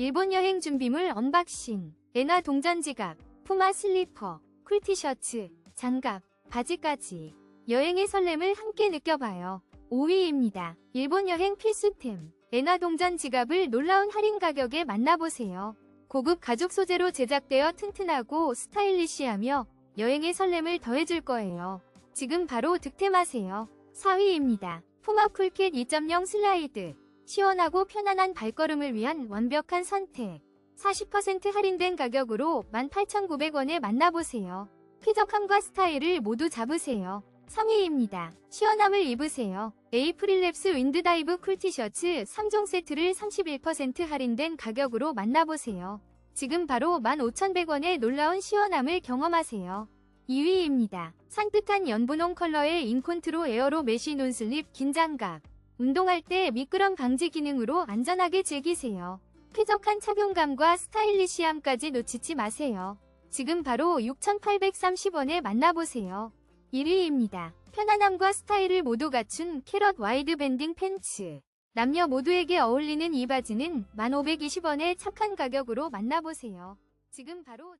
일본 여행 준비물 언박싱. 에나 동전 지갑, 푸마 슬리퍼, 쿨 티셔츠, 장갑, 바지까지. 여행의 설렘을 함께 느껴봐요. 5위입니다. 일본 여행 필수템. 에나 동전 지갑을 놀라운 할인 가격에 만나보세요. 고급 가죽 소재로 제작되어 튼튼하고 스타일리시하며 여행의 설렘을 더해줄 거예요. 지금 바로 득템하세요. 4위입니다. 푸마 쿨킷 2.0 슬라이드. 시원하고 편안한 발걸음을 위한 완벽한 선택. 40% 할인된 가격으로 18,900원에 만나보세요. 쾌적함과 스타일을 모두 잡으세요. 3위입니다. 시원함을 입으세요. 에이프릴랩스 윈드다이브 쿨 티셔츠 3종 세트를 31% 할인된 가격으로 만나보세요. 지금 바로 15,100원의 놀라운 시원함을 경험하세요. 2위입니다. 산뜻한 연분홍 컬러의 인콘트로 에어로 메쉬 논슬립 긴장갑. 운동할 때 미끄럼 방지 기능으로 안전하게 즐기세요. 쾌적한 착용감과 스타일리시함까지 놓치지 마세요. 지금 바로 6,830원에 만나보세요. 1위입니다. 편안함과 스타일을 모두 갖춘 캐럿 와이드 밴딩 팬츠. 남녀 모두에게 어울리는 이 바지는 1,520원의 착한 가격으로 만나보세요. 지금 바로